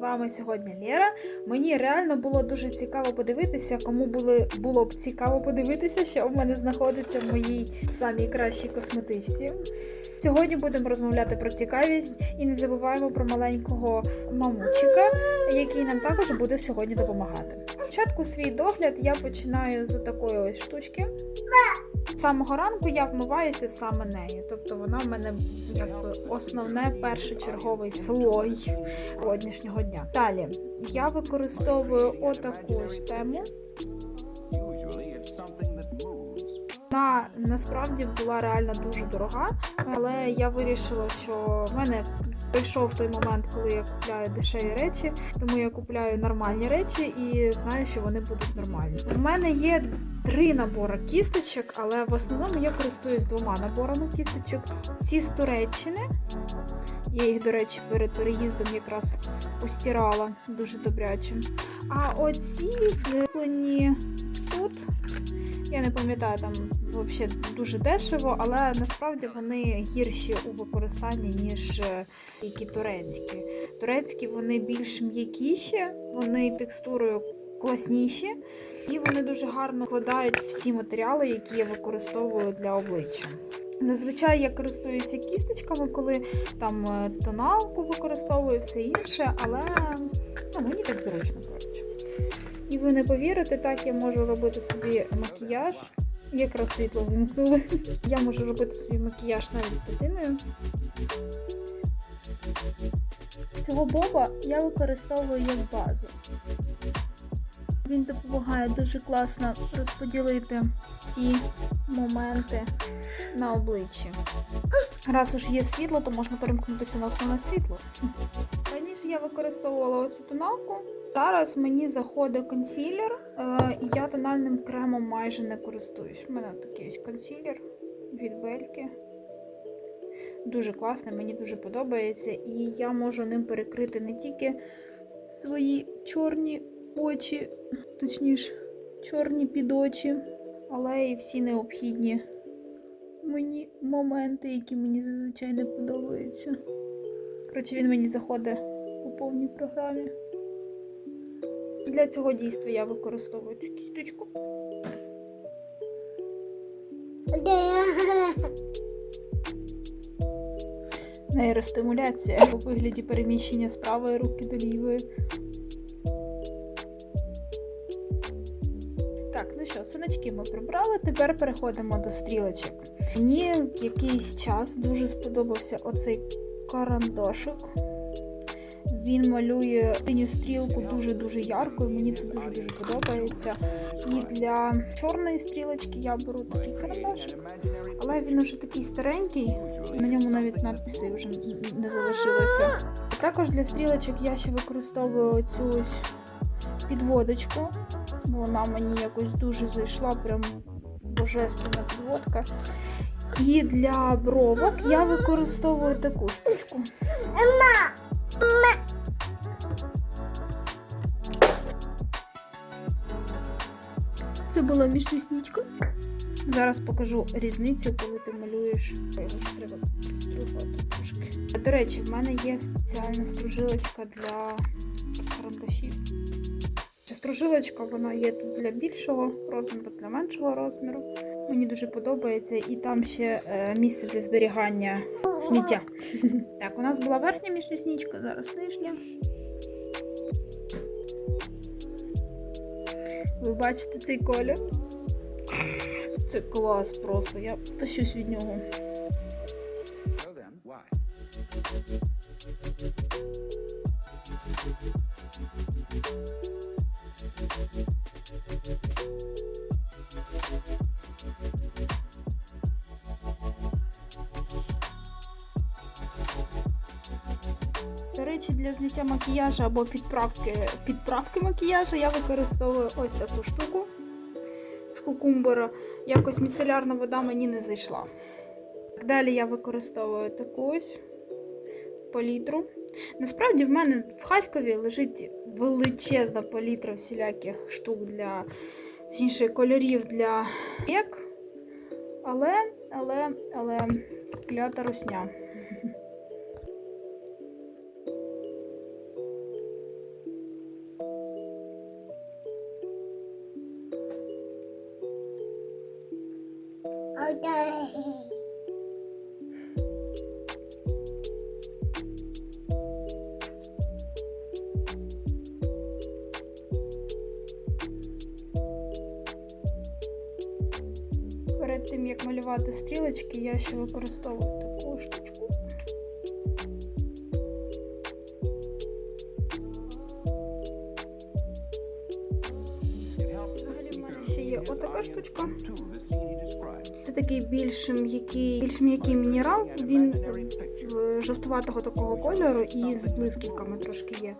вами сьогодні Лєра. Мені реально було дуже цікаво подивитися, кому були, було б цікаво подивитися, що в мене знаходиться в моїй самій кращій косметичці. Сьогодні будемо розмовляти про цікавість і не забуваємо про маленького мамучика, який нам також буде сьогодні допомагати. Спочатку свій догляд я починаю з такої ось штучки. З самого ранку я вмиваюся саме нею. Тобто вона в мене якби основне першочерговий слой сьогоднішнього дня. Далі я використовую отаку тему. Вона насправді була реально дуже дорога, але я вирішила, що в мене прийшов той момент, коли я купляю дешеві речі, тому я купляю нормальні речі і знаю, що вони будуть нормальні. У мене є три набори кісточок, але в основному я користуюсь двома наборами кісточок. Ці з Туреччини. Я їх, до речі, перед переїздом якраз постирала дуже добряче. А оці зроблені тут. Я не пам'ятаю, там взагалі дуже дешево, але насправді вони гірші у використанні, ніж е, які турецькі. Турецькі вони більш м'якіші, вони текстурою класніші, і вони дуже гарно вкладають всі матеріали, які я використовую для обличчя. Зазвичай я користуюся кісточками, коли там е, тоналку використовую, все інше, але ну, мені так зручно, коротше. І ви не повірите, так я можу робити собі макіяж. Якраз світло вимкнули. Я можу робити собі макіяж навіть дитиною. Цього боба я використовую як базу. Він допомагає дуже класно розподілити всі моменти на обличчі. Раз уж є світло, то можна перемкнутися на основне світло. Раніше я використовувала оцю тоналку. Зараз мені заходить консілер, е, і я тональним кремом майже не користуюсь. У мене такий ось консілер від Бельки. Дуже класний, мені дуже подобається. І я можу ним перекрити не тільки свої чорні очі, точніше, чорні підочі, але і всі необхідні мені моменти, які мені зазвичай не подобаються. Коротше, він мені заходить у повній програмі. Для цього дійства я використовую цю кісточку. Нейростимуляція у вигляді переміщення з правої руки до лівої. Так, ну що, синочки ми прибрали. Тепер переходимо до стрілочок. Мені якийсь час дуже сподобався оцей карандашик. Він малює синю стрілку дуже-дуже ярко, і мені це дуже-дуже подобається. І для чорної стрілочки я беру такий карандашик, але він уже такий старенький, на ньому навіть надписи вже не залишилося. Також для стрілочок я ще використовую цю ось підводочку. Вона мені якось дуже зайшла, прям божественна підводка. І для бровок я використовую таку штучку. Це була міжрісничка. Зараз покажу різницю, коли ти малюєш. Ой, ось треба стругати трошки. До речі, в мене є спеціальна стружилочка для карандашів. Стружилочка вона є тут для більшого розміру, для меншого розміру. Мені дуже подобається, і там ще е, місце для зберігання сміття. Так, у нас була верхня міжрісничка, зараз нижня. Ви бачите цей колір? Це клас просто. Я тащусь від нього. Речі, для зняття макіяжу або підправки, підправки макіяжу я використовую ось таку штуку з кукумбера. Якось міцелярна вода мені не зайшла. Далі я використовую таку ось палітру. Насправді в мене в Харкові лежить величезна палітра всіляких штук для інших кольорів для век. Але, але, але клята русня. Тим стрілочки, я ще використовую таку штучку. Взагалі в мене ще є отака штучка. Це такий більш м'який, більш м'який мінерал. Він в жовтуватого такого кольору і з блисківками трошки є.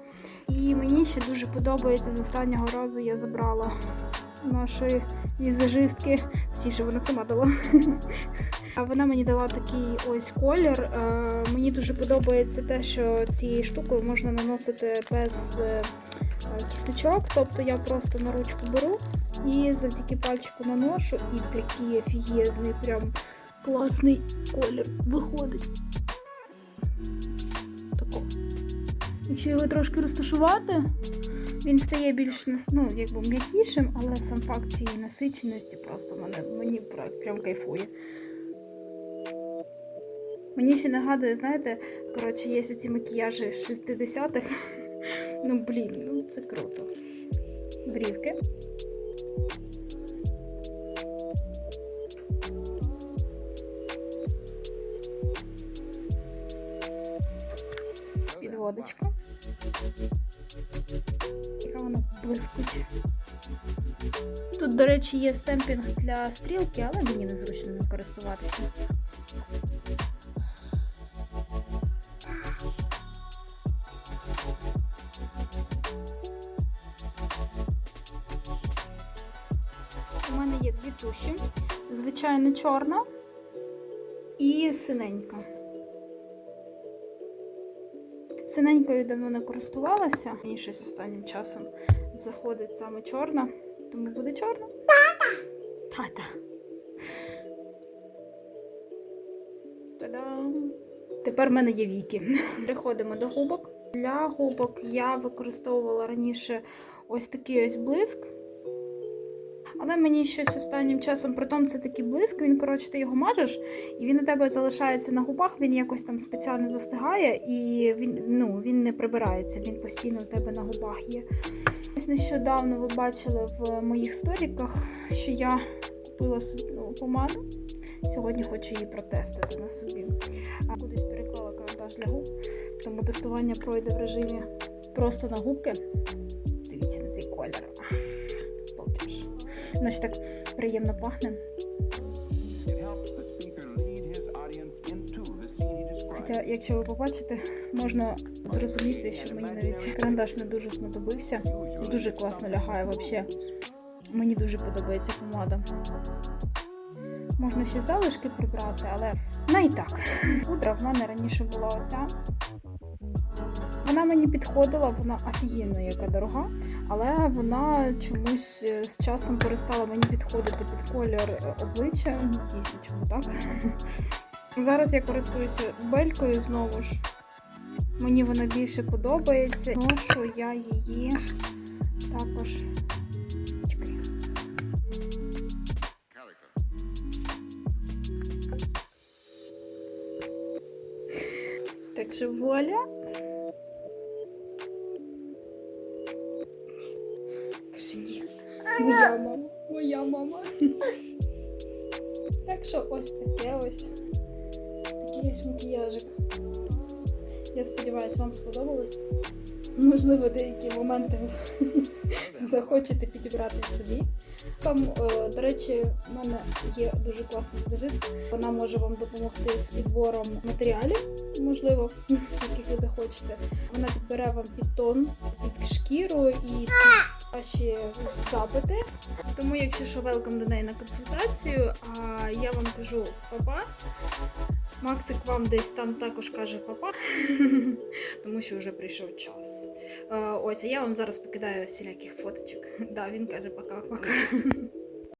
І мені ще дуже подобається з останнього разу я забрала нашої візажистки. Точніше, вона сама дала. А вона мені дала такий ось колір. Е, Мені дуже подобається те, що цією штукою можна наносити без е, кісточок. Тобто я просто на ручку беру і завдяки пальчику наношу, і такий офігезний, прям класний колір виходить. Тако. Якщо його трошки розташувати, він стає більш ну, якби м'якішим, але сам факт цієї насиченості просто мене, мені прям кайфує. Мені ще нагадує, знаєте, коротше, є ці макіяжі з 60-х. Ну, блін, ну це круто. Брівки. Підводочка. Яка вона блискуча. Тут, до речі, є стемпінг для стрілки, але мені незручно ним користуватися. У мене є дві туші. Звичайно, чорна і синенька. Синенькою давно не користувалася. Мені щось останнім часом заходить саме чорна, тому буде чорна. Тата! Тата. Та-дам! Тепер в мене є віки. Переходимо до губок. Для губок я використовувала раніше ось такий ось блиск. Але мені щось останнім часом, притом це такий блиск, він, коротше, ти його мажеш, і він у тебе залишається на губах, він якось там спеціально застигає, і він, ну, він не прибирається, він постійно у тебе на губах є. Ось нещодавно ви бачили в моїх сторіках, що я купила собі нову помаду. Сьогодні хочу її протестити на собі. А кудись переклала карандаш для губ, тому тестування пройде в режимі просто на губки. Дивіться на цей колір. Значить так приємно пахне. Хоча, якщо ви побачите, можна зрозуміти, що мені навіть карандаш не дуже знадобився. Дуже класно лягає взагалі. Мені дуже подобається помада. Можна ще залишки прибрати, але не і так. Пудра в мене раніше була оця. Вона мені підходила, вона офігенна, яка дорога, але вона чомусь е, з часом перестала мені підходити під колір е, обличчя. Ну, Дійсно, чому так? Зараз я користуюся белькою знову ж. Мені вона більше подобається. Ношу я її також. Чекай. Так що воля. Моя мама, моя мама. Так що ось таке ось. Такий ось макіяжик. Я сподіваюся, вам сподобалось. Можливо, деякі моменти захочете підібрати собі. Там, е, до речі, в мене є дуже класний візажист. Вона може вам допомогти з підбором матеріалів, можливо, яких ви захочете. Вона підбере вам під тон, під шкіру і під ваші запити. Тому, якщо що, велкам до неї на консультацію. А я вам кажу папа. Максик вам десь там також каже папа, тому що вже прийшов час. Е, Ось, а я вам зараз покидаю всіляких фоточок. Да, він каже пока-пока.